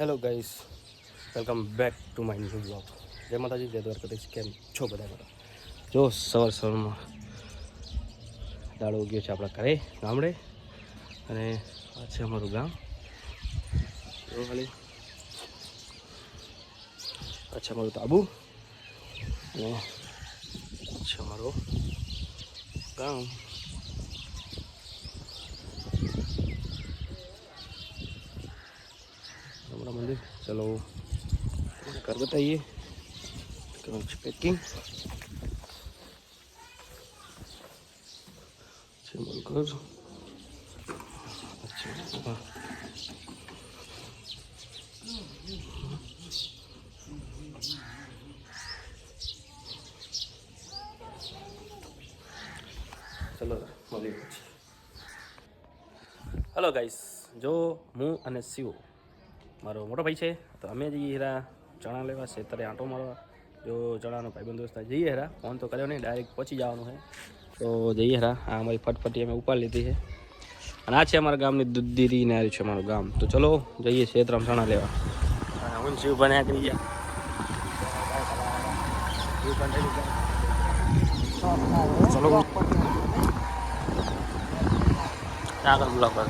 Hello guys welcome back to my new blog જય માતાજી, જય દ્વારકાધીશ કેમ છો બધા? બધા જો, સવાર સવારમાં દાડો ઉગ્યો છે આપણા ઘરે, ગામડે. અને આ છે અમારું ગામ. ખાલી. આ છે અમારું તાબુ અને છે અમારું ગામ. मंदिर चलो कर बताइए पैकिंग घर अच्छा हाँ ચલો મળીએ પછી હલો ગાઈસ જો હું અને શિવ મારો મોટો ભાઈ છે. તો અમે જઈએ હેરા ચણા લેવા ખેતરે આંટો મારવા. જો ચણાનો ભાઈબંધ દોસ્ત જઈએ હેરા. ફોન તો કર્યો નહીં ડાયરેક્ટ પહોંચી જવાનું છે. તો જઈએ હેરા. આ અમારી ફટફટી અમે ઉપાડી લીધી છે. અને આ છે અમારા ગામની દૂધીરી ને છે અમારું ગામ. તો ચલો જઈએ ખેતરમાં ચણા લેવા. હું શિવ ભણ્યા કરી ગયા. ચલો. આગળ બ્લોક પર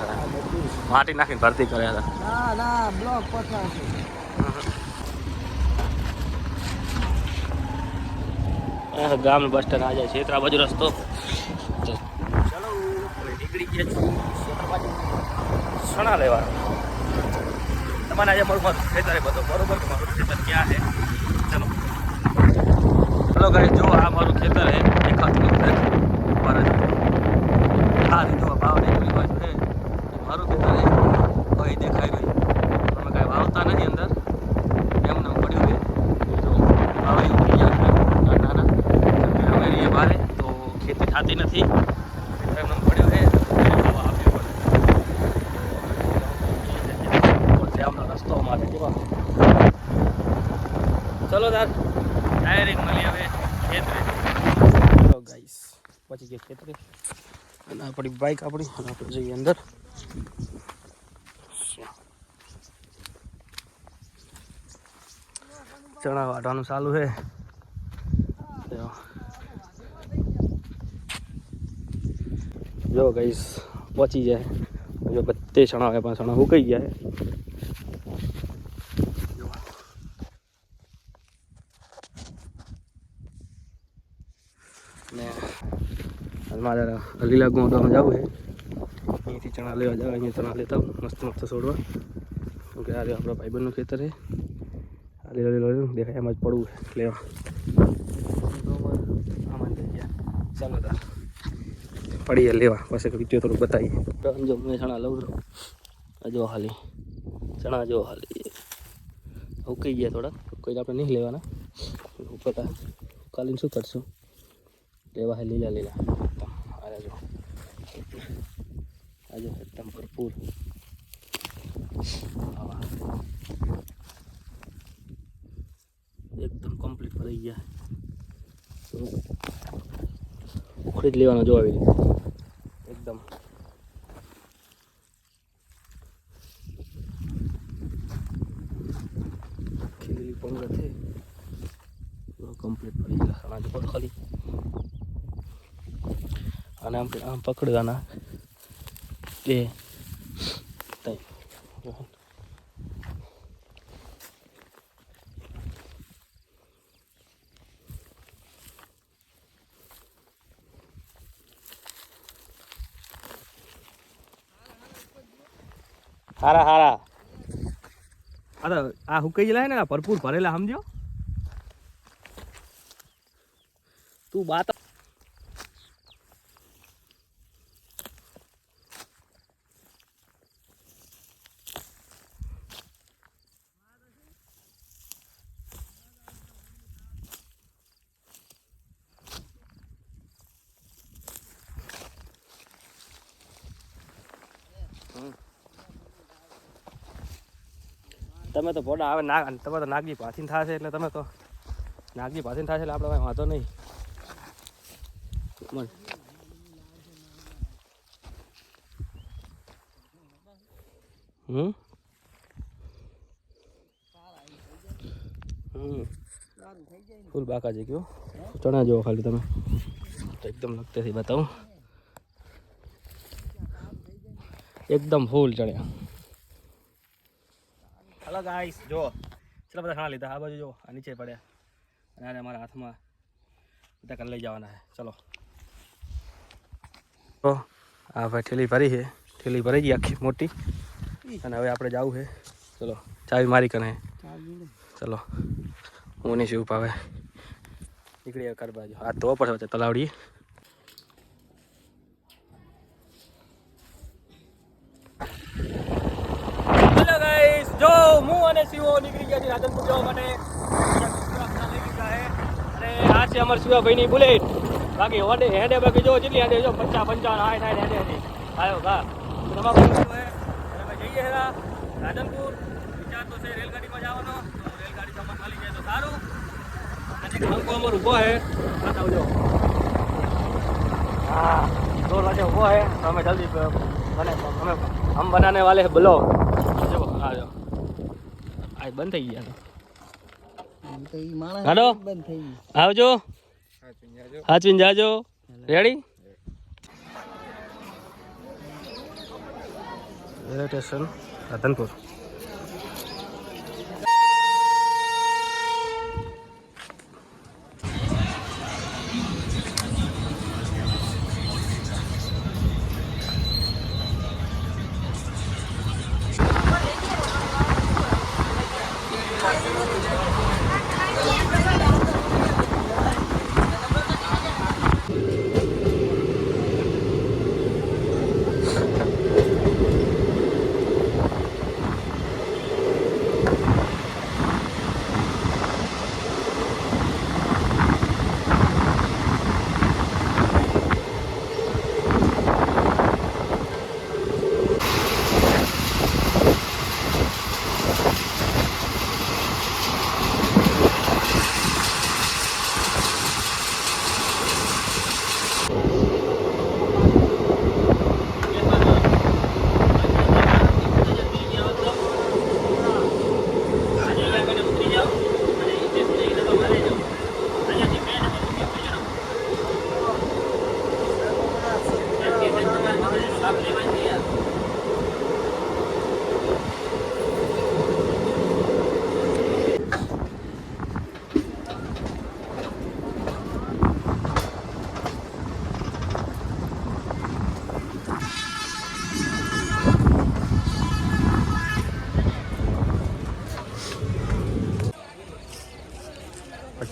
માટી નાખીને ભરતી હતા ના ના બ્લોક આ ગામનું બસ સ્ટેન્ડ આ જાય છે આ બાજુ રસ્તો. ચલો નીકળી ગયા છીએ. ક્ષેત્ર બાજુ. સણા લેવા તમારે આજે મારું ખેતર બધો. બરોબર કે મારું ખેતર ક્યાં છે? ચલો. ચલો ગાઈ જો આ મારું ખેતર છે દેખાતું નથી. આ રીતો ભાવ છે ખેતર છે કોઈ દેખાય નહીં અમે કાંઈ વાવતા નથી અંદર. એમને પડ્યું છે. જો નાના નાના અમે તો ખેતી થતી નથી. એમને પડ્યું છે. ચલો તાર. ડાયરેક્ટ મળી હવે ખેતરે. ગાઈસ પછી ગયા ખેતરે. અને આપણી બાઈક આપણી. અને આપણે જઈએ અંદર. ચણા વાટવાનું ચાલુ છે. જો. ગઈસ પહોંચી જાય. જો બધે ચણા આવે, પણ ચણા ઉકાઈ જાય ને જરા લીલા ગોંડવામાં જવું છે. અહીંથી ચણા લેવા જાવ અહીંયા ચણા લેતા મસ્ત મસ્ત છોડવા. કેમ કે આ રહ્યો આપણા ભાઈબંધનું ખેતર છે. આ લીલો લીલો દેખાય એમ જ પડવું લેવા. આમાં લઈ ગયા ચાલો તાર પડીએ, લેવા. પછી વીડિયો થોડુંક બતાવીએ. જો, મેં ચણા લઉં છું. જો હાલી. ચણા જો હાલી. ઉકાઈ ગયા થોડા. કોઈ આપણે નહીં લેવાના. ઉપર કાલીને શું કરશું? લેવા હે લીલા લીલા. આ જો. એકદમ ભરપૂર આવા. એકદમ કમ્પ્લીટ ભરાઈ ગયા ઉખડી જ લેવાનો જો આવી. એકદમ ખીલેલી પંગત છે કમ્પ્લીટ ભરી ગયા ખાલી અને આમ આમ પકડવાના એ તઈ હારા હારા. અરે આ હુકાઈ જાય ને ભરપૂર ભરેલા સમજો તું બાત તમે તો ભોડા આવે, નાગ તમે તો નાગજી પાથીને થશે એટલે તમે તો નાગજી પાથીને થશે એટલે આપણે કાંઈ વાંધો નહીં. મન હમ? હમ. સારું થઈ જાય ને ફૂલ બાકા છે કયો ચણા જોવો ખાલી તમે. તો એકદમ લગતેથી બતાવું. એકદમ ફૂલ ચણ્યા. હલો ગાઈસ જો, ચલો બધા ખાણા લીધા. આ બાજુ જો, આ નીચે પડ્યા. અને આને અમારા હાથમાં બધા કરી લઈ જવાના છે. ચલો. તો આ ભાઈ ઠેલી ભરી છે. ઠેલી ભરી ગઈ આખી મોટી. અને હવે આપણે જવું છે. ચલો, ચાવી મારી કને. ચલો, હું નહીં શું પાવે. નીકળી કર બાજુ. આ તો પડે તલાવડી હેલો ગાઈસ જો હું અને સિંહો નીકળી ગયા છે રાધનપુર જવા માટે. આ છે અમાર શિવાભાઈની બુલેટ. બાકી હોડે હેડે બાકી જો જેટલી હેડે જો પચાસ પંચાવન આઠ આઠ હેડે હેડે. આવ્યો છે. અને અમે જઈએ હેરા. રાધનપુર વિચાર તો છે રેલગાડીમાં જવાનો. તો રેલગાડી તમારે ખાલી જાય તો સારું. અને અંકો અમર ઊભો હે બતાવજો હા, દોઢ વાગે ઊભો હે અમે જલ્દી બને, અમે હમ બનાને વાલે હે બ્લોગ જો આ આ બંધ થઈ ગયા હાલો. બંધ થઈ ગયું આવજો. હાચવીને જાજો. Ready railway station Radhanpur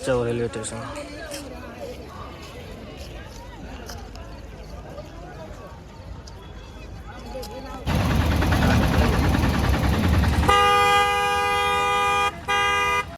Bhachau railway station